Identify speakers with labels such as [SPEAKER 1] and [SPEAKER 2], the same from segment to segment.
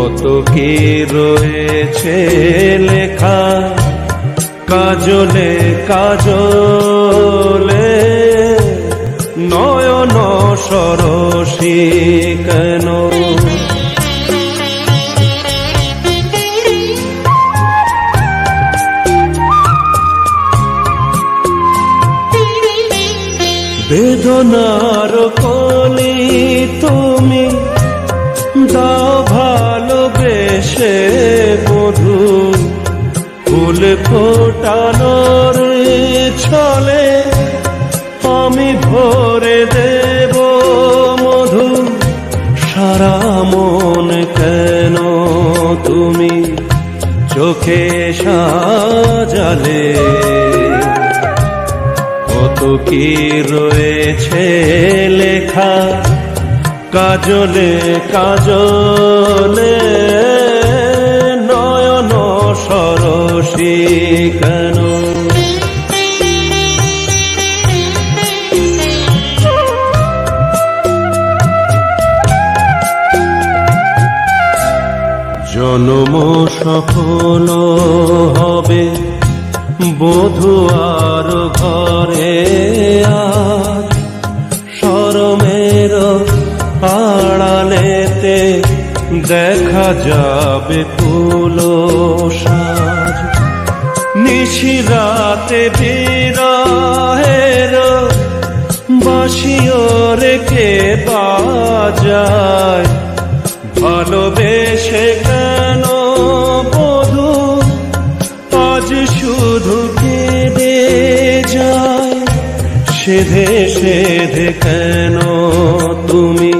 [SPEAKER 1] কত কি রয়েছে লেখা? কাজলে কাজলে নয়ন সরসী কেন? বেদনার কলি তুমি দাও ভালোবেসে মধু ফুল ফোটানোর ছলে আমি ভরে দেব মধু। সারা মন কেন তুমি চোখে সাজালে? কত কি রয়েছে লেখা কাজলে কাজলে নয়ন সরসী কেন? জন্ম সফল হবে বধু আর ঘরে দেখা যাবে কুলো সাজ। নিশিরাতে বিরাহের বাসিও রেখে বাজায়। ভালোবেসে কেন বধু? আজ শুধু কেঁদে যায়। সেধে সেধে কেন তুমি?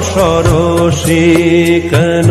[SPEAKER 1] সরসী কেন।